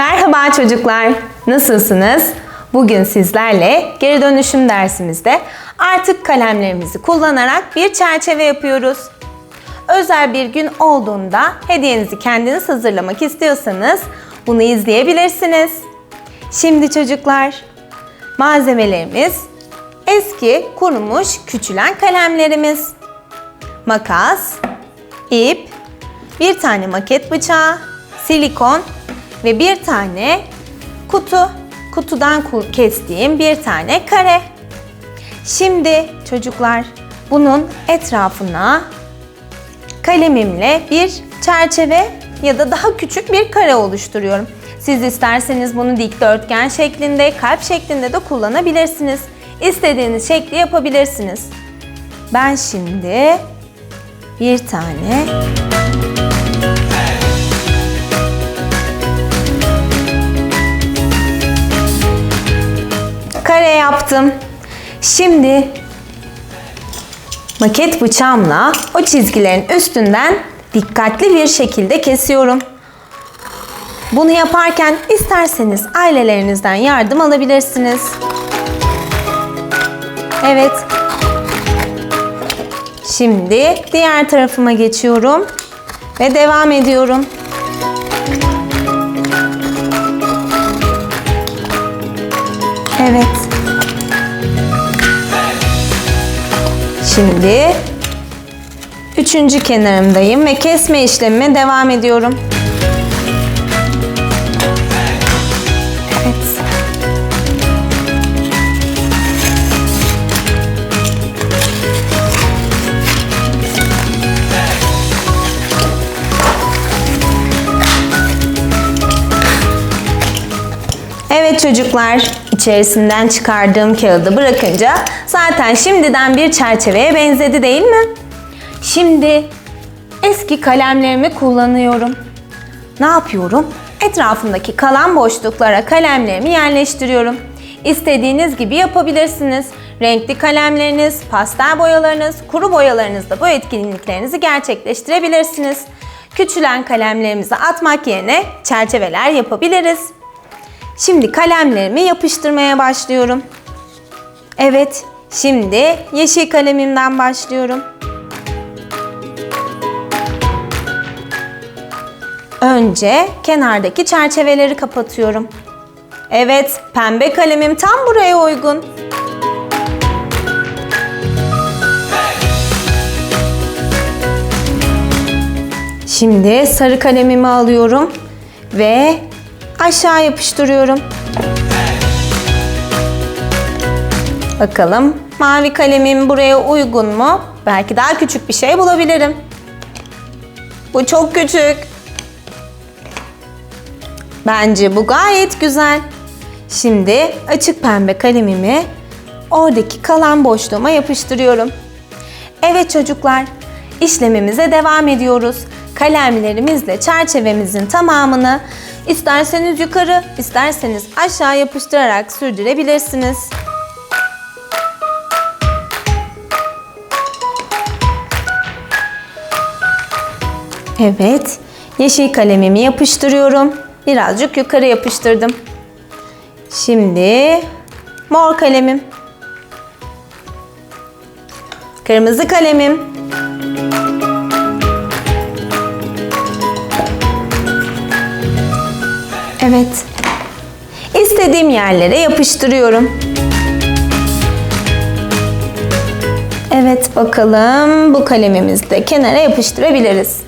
Merhaba çocuklar. Nasılsınız? Bugün sizlerle geri dönüşüm dersimizde artık kalemlerimizi kullanarak bir çerçeve yapıyoruz. Özel bir gün olduğunda hediyenizi kendiniz hazırlamak istiyorsanız bunu izleyebilirsiniz. Şimdi çocuklar, malzemelerimiz eski kurumuş küçülen kalemlerimiz. Makas, ip, bir tane maket bıçağı, silikon ve bir tane kutu. Kutudan ku- kestiğim bir tane kare. Şimdi çocuklar bunun etrafına kalemimle bir çerçeve ya da daha küçük bir kare oluşturuyorum. Siz isterseniz bunu dikdörtgen şeklinde, kalp şeklinde de kullanabilirsiniz. İstediğiniz şekli yapabilirsiniz. Ben şimdi bir tane yaptım. Şimdi maket bıçağımla o çizgilerin üstünden dikkatli bir şekilde kesiyorum. Bunu yaparken isterseniz ailelerinizden yardım alabilirsiniz. Evet. Şimdi diğer tarafıma geçiyorum ve devam ediyorum. Evet. Şimdi üçüncü kenarımdayım ve kesme işlemime devam ediyorum. Çocuklar, içerisinden çıkardığım kağıdı bırakınca zaten şimdiden bir çerçeveye benzedi değil mi? Şimdi eski kalemlerimi kullanıyorum. Ne yapıyorum? Etrafındaki kalan boşluklara kalemlerimi yerleştiriyorum. İstediğiniz gibi yapabilirsiniz. Renkli kalemleriniz, pastel boyalarınız, kuru boyalarınızla bu etkinliklerinizi gerçekleştirebilirsiniz. Küçülen kalemlerimizi atmak yerine çerçeveler yapabiliriz. Şimdi kalemlerimi yapıştırmaya başlıyorum. Evet, şimdi yeşil kalemimden başlıyorum. Önce kenardaki çerçeveleri kapatıyorum. Evet, pembe kalemim tam buraya uygun. Şimdi sarı kalemimi alıyorum ve aşağı yapıştırıyorum. Bakalım mavi kalemim buraya uygun mu? Belki daha küçük bir şey bulabilirim. Bu çok küçük. Bence bu gayet güzel. Şimdi açık pembe kalemimi oradaki kalan boşluğuma yapıştırıyorum. Evet çocuklar, işlemimize devam ediyoruz. Kalemlerimizle çerçevemizin tamamını isterseniz yukarı, isterseniz aşağı yapıştırarak sürdürebilirsiniz. Evet, yeşil kalemimi yapıştırıyorum. Birazcık yukarı yapıştırdım. Şimdi mor kalemim. Kırmızı kalemim. Evet. İstediğim yerlere yapıştırıyorum. Evet bakalım bu kalemimizi de kenara yapıştırabiliriz.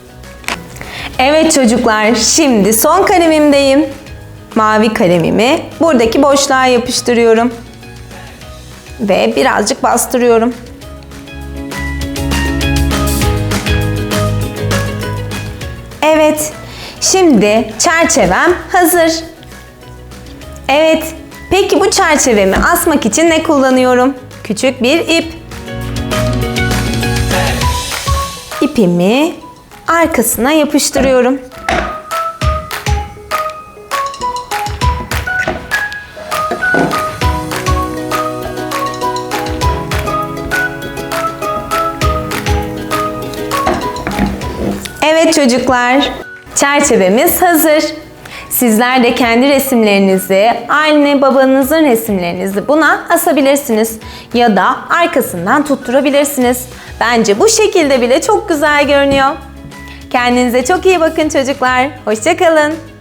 Evet çocuklar şimdi son kalemimdeyim. Mavi kalemimi buradaki boşluğa yapıştırıyorum. Ve birazcık bastırıyorum. Evet, şimdi çerçevem hazır. Evet, peki bu çerçevemi asmak için ne kullanıyorum? Küçük bir ip. İpimi arkasına yapıştırıyorum. Evet çocuklar, çerçevemiz hazır. Sizler de kendi resimlerinizi, anne babanızın resimlerinizi buna asabilirsiniz. Ya da arkasından tutturabilirsiniz. Bence bu şekilde bile çok güzel görünüyor. Kendinize çok iyi bakın çocuklar. Hoşçakalın.